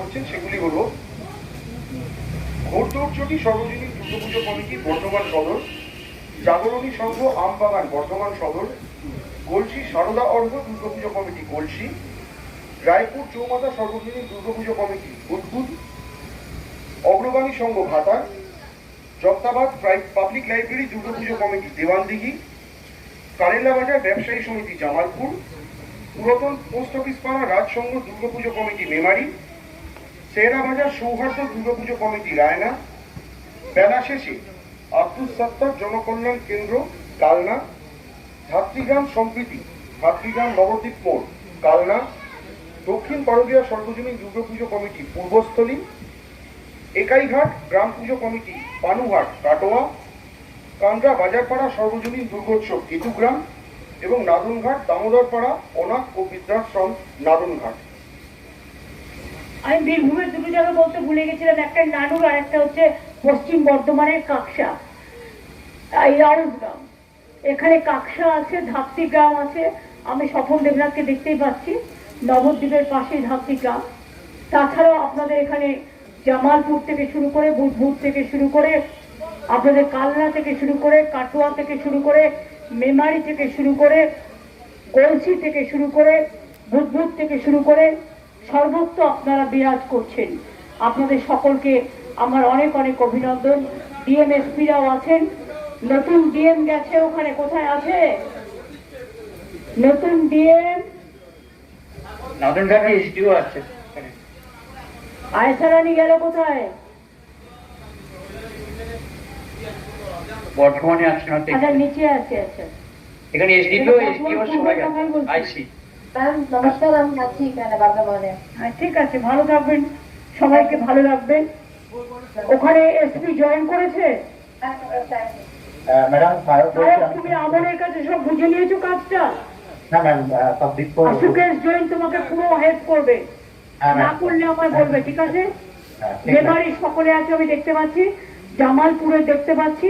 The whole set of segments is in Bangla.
করছেন সেগুলি হলো ঘোরদৌর্যটি সর্বজনীন দুর্গাপুজো কমিটি, বর্ধমান সদর, জাগরণী সংঘ, আমবাগান, বর্ধমান সদর গলসি সারদা অর্ঘ দুর্গাপুজো কমিটি গলসি রায়পুর চৌমাথা, সর্বজনীন Durga Puja committee Budbud Agragami Sangha Bhata Jagatabad public library Durga Puja committee, Dewandighi, Karela Bazar, ব্যবসায়ী সমিতি, জামালপুর, পুরাতন পোস্ট অফিস পাড়া, রাজসংঘ দুর্গাপুজো কমিটি, মেমারি সেরা বাজার সৌহার্দ্য দুর্গাপুজো কমিটি, রায়না। বেলা শেষে আব্দুল সত্তার জনকল্যাণ কেন্দ্র, কালনা। ধাত্রীগ্রাম সম্প্রীতি, ধাত্রীগ্রাম নবদ্বীপ মোড়, কালনা। দক্ষিণ পারদিয়া সর্বজনীন দুর্গাপুজো কমিটি, পূর্বস্থলী। একাইঘাট গ্রাম পুজো কমিটি পানুঘাট কাটোয়া। কান্দ্রা বাজারপাড়া সর্বজনীন দুর্গোৎসব, কেতুগ্রাম। এবং নাদনঘাট, দামোদরপাড়া, অনাথ ও বৃদ্ধাশ্রম, নাদনঘাট। আমি বীরভূমের দুটো জায়গা বলতে ভুলে গেছিলাম, একটা নানুর আর একটা হচ্ছে পশ্চিম বর্ধমানের কাকসা। এই রাউস গ্রাম এখানে কাকসা আছে ধাত্রী গ্রাম আছে। আমি সফল দেবনাথকে দেখতেই পাচ্ছি, নবদ্বীপের পাশে ধাত্রী গ্রাম তাছাড়াও আপনাদের এখানে জামালপুর থেকে শুরু করে বুধবুদ থেকে শুরু করে, আপনাদের কালনা থেকে শুরু করে, কাটোয়া থেকে শুরু করে, মেমারি থেকে শুরু করে, কলসি থেকে শুরু করে বুধবুদ থেকে শুরু করে সর্বত্র আপনারা বিরাজ করছেন। আপনাদের সকলকে আমার অনেক অনেক অভিনন্দন। ডিএমএসপিরাও আছেন। নতুন ডিএম গেছে ওখানে কোথায় আছে? নতুন ডিএম? নতুনঘাটে এসডিও আছে। আয়সা গেল কোথায়? বর্ধমানে আছে আচ্ছা নিচে আছে আচ্ছা। এখানে এসডিও এসডিও সবাই আইসি ম্যাম নমস্কার আমি আছি এখানে বর্ধমানে হ্যাঁ, ঠিক আছে ভালো থাকবেন সবাইকে ভালো রাখবেন। ওখানে এসপি জয়েন করেছে? ম্যাডাম তুমি আমনের কাছে সব বুঝে নিয়েছো কাজটা? না ম্যাম সুকেশ জৈন তোমাকে পুরো হেল্প করবে। হ্যাঁ, না করলে আমায় বলবে ঠিক আছে? হ্যাঁ, সকলে আছে আমি দেখতে পাচ্ছি। জামালপুরে দেখতে পাচ্ছি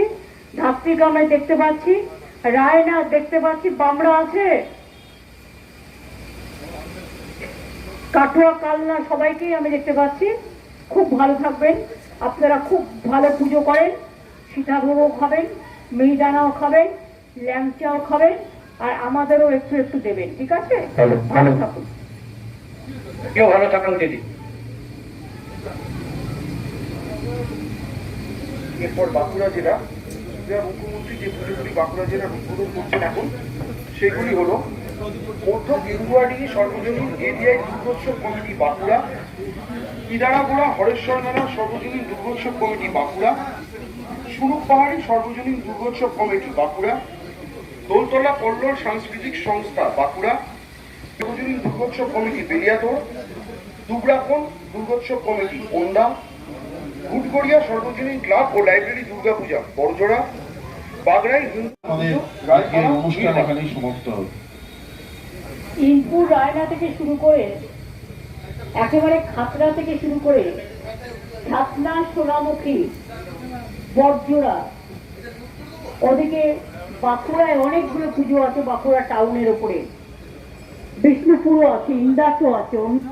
দেখতে পাচ্ছি রায়না দেখতে পাচ্ছি বামড়া আছে। কাটোয়া কালনা সবাইকেই আমি দেখতে পাচ্ছি। খুব ভালো থাকবেন। আপনারা খুব ভালো পুজো করেন। সীতাভোগও খাবেন মিহিদানাও খাবেন ল্যাংচাও খাবেন আর আমাদেরও একটু একটু দেবেন ঠিক আছে? ভালো। থাকুন। কেউ ভালো থাকুন দিদি। এরপর বাঁকুড়া জেলা মুখ্যমন্ত্রী যে পুজোগুলি বাঁকুড়া জেলার উদ্বোধন করছেন এখন সেগুলি হলো মধ্য গেরুয়াডি সর্বজনীন এরিয়ায় দুর্গোৎসব কমিটি বাঁকুড়া ইদারাগোড়া হরেশ্বর মেলা সর্বজনীন দুর্গোৎসব কমিটি বাঁকুড়া সুরুপ পাহাড়ি সর্বজনীন দুর্গোৎসব কমিটি বাঁকুড়া দোলতলা কল্লোল সাংস্কৃতিক সংস্থা বাঁকুড়া সর্বজনীন দুর্গোৎসব কমিটি বেলিয়াতোড় দুবরাকোণ দুর্গোৎসব কমিটি ওন্দা ঘুটগড়িয়া সর্বজনীন ক্লাব ও লাইব্রেরি দুর্গাপূজা বড়জোড়া বাগড়াই হিন্দু অনুষ্ঠান এখানেই সমাপ্ত হবে। ইনপুর রায়না থেকে শুরু করে, একেবারে খাতড়া থেকে শুরু করে ছাতনা সোনামুখী বটজোড়া ওদিকে বাঁকুড়ায় অনেকগুলো পুজো আছে, বাঁকুড়া টাউনের ওপরে। বিষ্ণুপুরও আছে, ইন্দাসও আছে ওটা